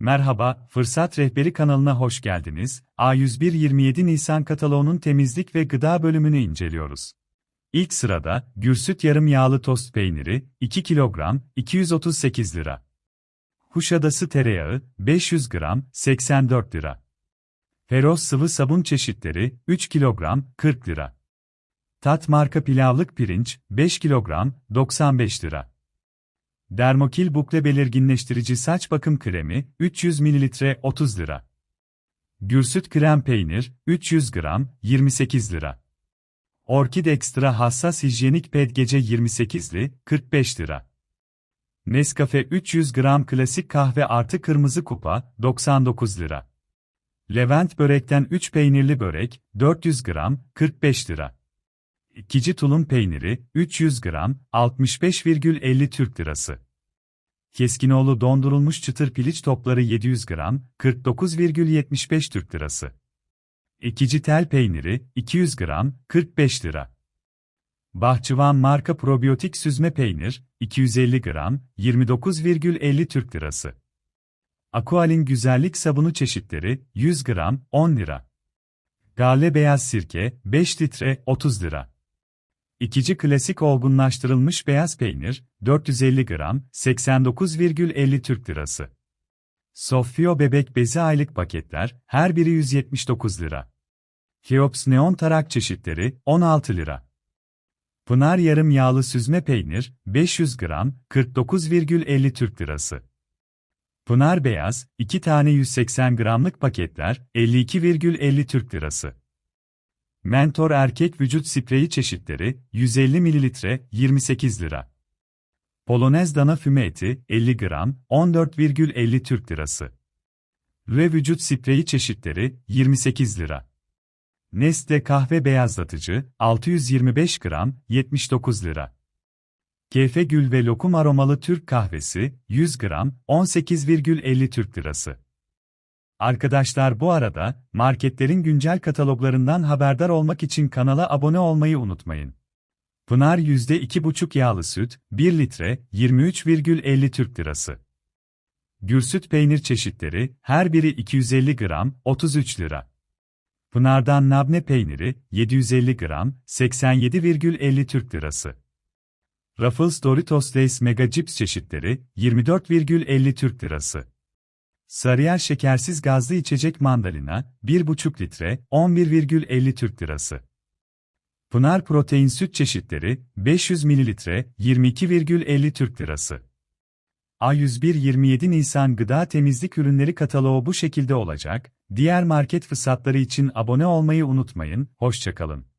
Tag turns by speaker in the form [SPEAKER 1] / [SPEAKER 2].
[SPEAKER 1] Merhaba, Fırsat Rehberi kanalına hoş geldiniz. A101 27 Nisan kataloğunun temizlik ve gıda bölümünü inceliyoruz. İlk sırada, gürsüt yarım yağlı tost peyniri, 2 kilogram, 238 lira. Kuşadası tereyağı, 500 gram, 84 lira. Feroz sıvı sabun çeşitleri, 3 kilogram, 40 lira. Tat marka pilavlık pirinç, 5 kilogram, 95 lira. Dermokil bukle belirginleştirici saç bakım kremi, 300 ml 30 lira. Gürsüt krem peynir, 300 gram, 28 lira. Orkid ekstra hassas hijyenik ped gece 28'li, 45 lira. Nescafe 300 gram klasik kahve artı kırmızı kupa, 99 lira. Levent börekten 3 peynirli börek, 400 gram, 45 lira. İkici tulum peyniri, 300 gram, 65,50 Türk lirası. Keskinoğlu dondurulmuş çıtır piliç topları 700 gram, 49,75 Türk lirası. İkici tel peyniri, 200 gram, 45 lira. Bahçıvan marka probiyotik süzme peynir, 250 gram, 29,50 Türk lirası. Aqualin güzellik sabunu çeşitleri, 100 gram, 10 lira. Gale beyaz sirke, 5 litre, 30 lira. İkici klasik olgunlaştırılmış beyaz peynir, 450 gram, 89,50 Türk lirası. Sofio bebek bezi aylık paketler, her biri 179 lira. Keops neon tarak çeşitleri, 16 lira. Pınar yarım yağlı süzme peynir, 500 gram, 49,50 Türk lirası. Pınar beyaz, 2 tane 180 gramlık paketler, 52,50 Türk lirası. Mentor erkek vücut spreyi çeşitleri, 150 ml, 28 lira. Polonez dana füme eti, 50 gram, 14,50 Türk lirası. Rüve vücut spreyi çeşitleri, 28 lira. Nestle kahve beyazlatıcı, 625 gram, 79 lira. Kefe gül ve lokum aromalı Türk kahvesi, 100 gram, 18,50 Türk lirası. Arkadaşlar bu arada, marketlerin güncel kataloglarından haberdar olmak için kanala abone olmayı unutmayın. Pınar %2,5 yağlı süt, 1 litre, 23,50 Türk lirası. Gürsüt peynir çeşitleri, her biri 250 gram, 33 lira. Pınar'dan nabne peyniri, 750 gram, 87,50 Türk lirası. Ruffles Doritos Lays Mega Chips çeşitleri, 24,50 Türk lirası. Sarıyer şekersiz gazlı içecek mandalina, 1,5 litre, 11,50 Türk lirası. Pınar protein süt çeşitleri, 500 ml, 22,50 Türk lirası. A101 27 Nisan gıda temizlik ürünleri kataloğu bu şekilde olacak. Diğer market fırsatları için abone olmayı unutmayın. Hoşçakalın.